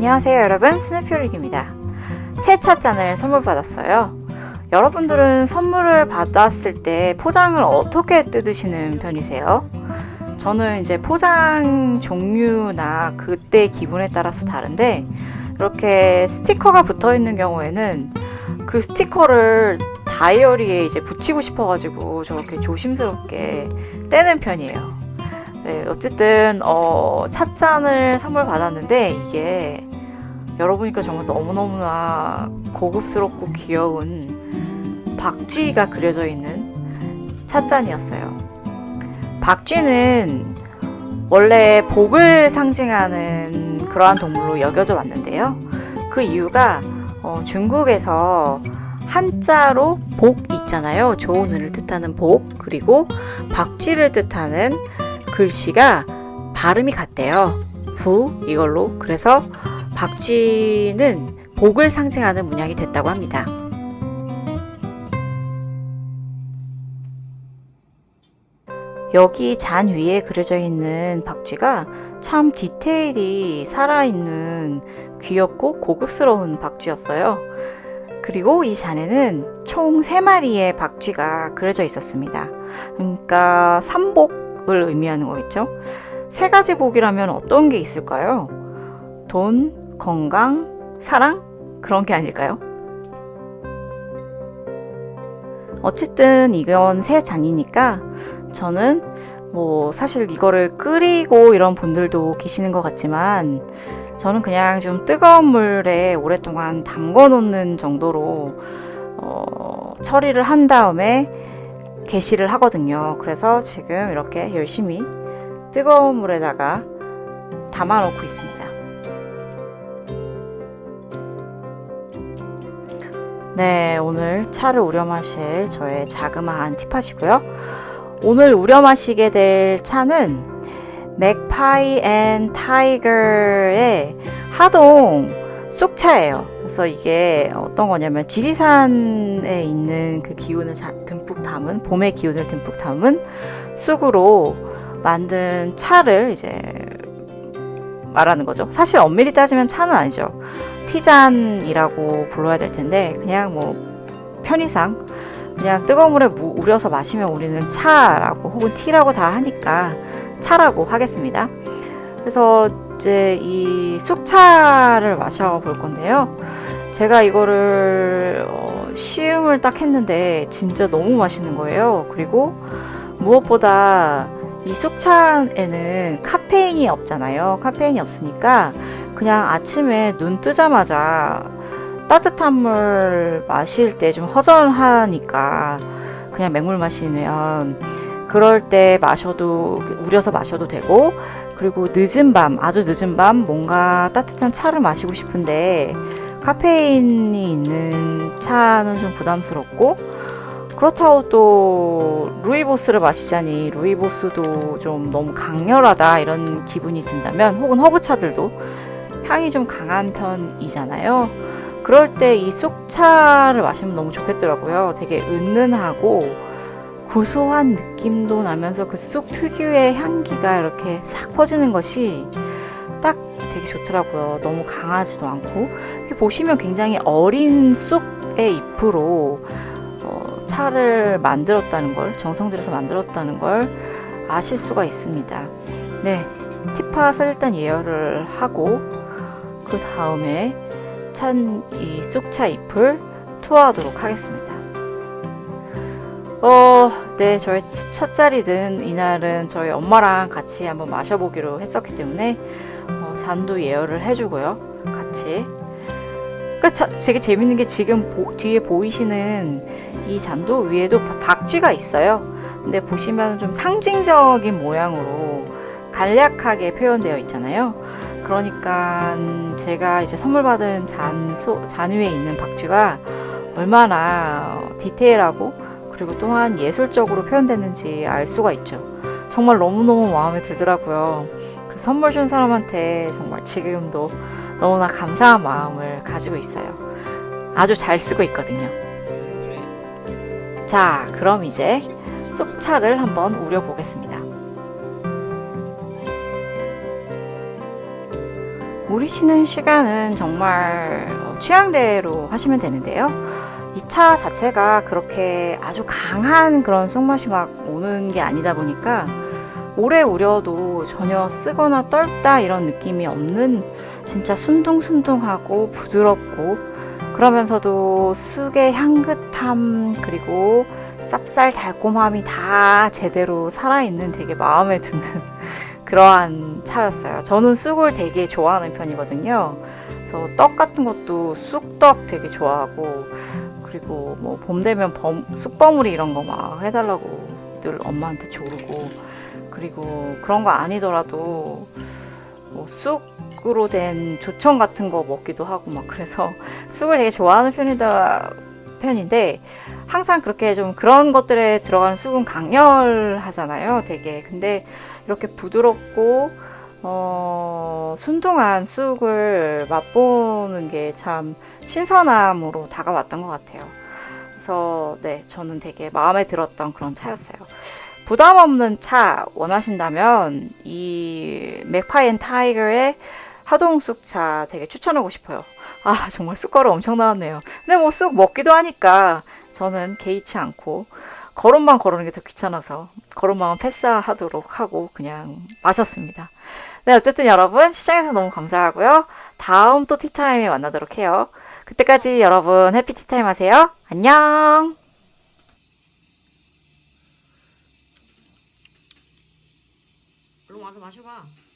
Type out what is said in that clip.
안녕하세요 여러분 스누피올릭입니다 새 찻잔을 선물 받았어요 여러분들은 선물을 받았을 때 포장을 어떻게 뜯으시는 편이세요? 저는 이제 포장 종류나 그때 기분에 따라서 다른데 이렇게 스티커가 붙어 있는 경우에는 그 스티커를 다이어리에 이제 붙이고 싶어가지고 저렇게 조심스럽게 떼는 편이에요. 네, 어쨌든 어, 찻잔을 선물 받았는데 이게 열어보니까 정말 너무너무나 고급스럽고 귀여운 박쥐가 그려져 있는 찻잔이었어요. 박쥐는 원래 복을 상징하는 그러한 동물로 여겨져 왔는데요. 그 이유가 어, 중국에서 한자로 복 있잖아요. 좋은 을을 뜻하는 복, 그리고 박쥐를 뜻하는 글씨가 발음이 같대요. 부 이걸로 그래서 박쥐는 복을 상징하는 문양이 됐다고 합니다. 여기 잔 위에 그려져 있는 박쥐가 참 디테일이 살아있는 귀엽고 고급스러운 박쥐였어요. 그리고 이 잔에는 총 3마리의 박쥐가 그려져 있었습니다. 그러니까 삼복을 의미하는 거겠죠? 세 가지 복이라면 어떤 게 있을까요? 돈, 건강, 사랑? 그런 게 아닐까요? 어쨌든 이건 새 잔이니까 저는 뭐 사실 이거를 끓이고 이런 분들도 계시는 것 같지만 저는 그냥 좀 뜨거운 물에 오랫동안 담궈 놓는 정도로 어, 처리를 한 다음에 게시를 하거든요. 그래서 지금 이렇게 열심히 뜨거운 물에다가 담아 놓고 있습니다. 네, 오늘 차를 우려 마실 저의 자그마한 팁팟이고요. 오늘 우려 마시게 될 차는 맥파이 앤 타이거의 하동 쑥차예요. 그래서 이게 어떤 거냐면 지리산에 있는 그 기운을 듬뿍 담은 봄의 기운을 듬뿍 담은 쑥으로 만든 차를 이제 말하는 거죠. 사실 엄밀히 따지면 차는 아니죠. 티잔이라고 불러야 될 텐데 그냥 뭐 편의상 그냥 뜨거운 물에 무, 우려서 마시면 우리는 차라고 혹은 티라고 다 하니까 차라고 하겠습니다. 그래서 이제 이 쑥차를 마셔볼 건데요. 제가 이거를 어, 시음을 딱 했는데 진짜 너무 맛있는 거예요. 그리고 무엇보다 이 쑥차에는 카페인이 없잖아요. 카페인이 없으니까 그냥 아침에 눈 뜨자마자 따뜻한 물 마실 때 좀 허전하니까 그냥 맹물 마시면 그럴 때 마셔도 우려서 마셔도 되고 그리고 늦은 밤 아주 늦은 밤 뭔가 따뜻한 차를 마시고 싶은데 카페인이 있는 차는 좀 부담스럽고 그렇다고 또 루이보스를 마시자니 루이보스도 좀 너무 강렬하다 이런 기분이 든다면 혹은 허브차들도 향이 좀 강한 편이잖아요. 그럴 때 이 쑥차를 마시면 너무 좋겠더라고요. 되게 은은하고 구수한 느낌도 나면서 그 쑥 특유의 향기가 이렇게 싹 퍼지는 것이 딱 되게 좋더라고요. 너무 강하지도 않고 보시면 굉장히 어린 쑥의 잎으로 어, 차를 만들었다는 걸 정성 들여서 만들었다는 걸 아실 수가 있습니다. 네, 티팟을 일단 예열을 하고 그 다음에 찬 이 쑥차 잎을 투하하도록 하겠습니다. 어, 네, 저희 첫 자리든 이날은 저희 엄마랑 같이 한번 마셔보기로 했었기 때문에 어, 잔도 예열을 해주고요, 같이. 그러니까 자, 되게 재밌는 게 지금 보, 뒤에 보이시는 이 잔도 위에도 박쥐가 있어요. 근데 보시면 좀 상징적인 모양으로 간략하게 표현되어 있잖아요. 그러니까 제가 이제 선물 받은 잔, 소, 잔 위에 있는 박쥐가 얼마나 디테일하고 그리고 또한 예술적으로 표현됐는지 알 수가 있죠. 정말 너무너무 마음에 들더라고요. 그 선물 준 사람한테 정말 지금도 너무나 감사한 마음을 가지고 있어요. 아주 잘 쓰고 있거든요. 자, 그럼 이제 쑥차를 한번 우려 보겠습니다. 우리시는 시간은 정말 어, 취향대로 하시면 되는데요. 이 차 자체가 그렇게 아주 강한 그런 쑥맛이 막 오는 게 아니다 보니까 오래 우려도 전혀 쓰거나 떫다 이런 느낌이 없는 진짜 순둥순둥하고 부드럽고 그러면서도 쑥의 향긋함 그리고 쌉쌀 달콤함이 다 제대로 살아있는 되게 마음에 드는 그러한 차였어요. 저는 쑥을 되게 좋아하는 편이거든요. 그래서 떡 같은 것도 쑥떡 되게 좋아하고 그리고 뭐 봄 되면 범, 쑥버무리 이런 거 막 해달라고 늘 엄마한테 조르고 그리고 그런 거 아니더라도 뭐 쑥으로 된 조청 같은 거 먹기도 하고 막 그래서 쑥을 되게 좋아하는 편이다 편인데 항상 그렇게 좀 그런 것들에 들어가는 쑥은 강렬하잖아요 되게 근데 이렇게 부드럽고 어, 순둥한 쑥을 맛보는 게 참 신선함으로 다가왔던 것 같아요. 그래서 네, 저는 되게 마음에 들었던 그런 차였어요. 부담 없는 차 원하신다면 이 맥파이 앤 타이거의 하동 쑥차 되게 추천하고 싶어요. 아, 정말 쑥가루 엄청 나왔네요. 근데 뭐 쑥 먹기도 하니까 저는 개의치 않고 걸음만 걸으는 게 더 귀찮아서 걸음망은 패스하도록 하고 그냥 마셨습니다. 네, 어쨌든 여러분 시청해서 너무 감사하고요. 다음 또 티타임에 만나도록 해요. 그때까지 여러분 해피 티타임 하세요. 안녕! 얼른 와서 마셔봐.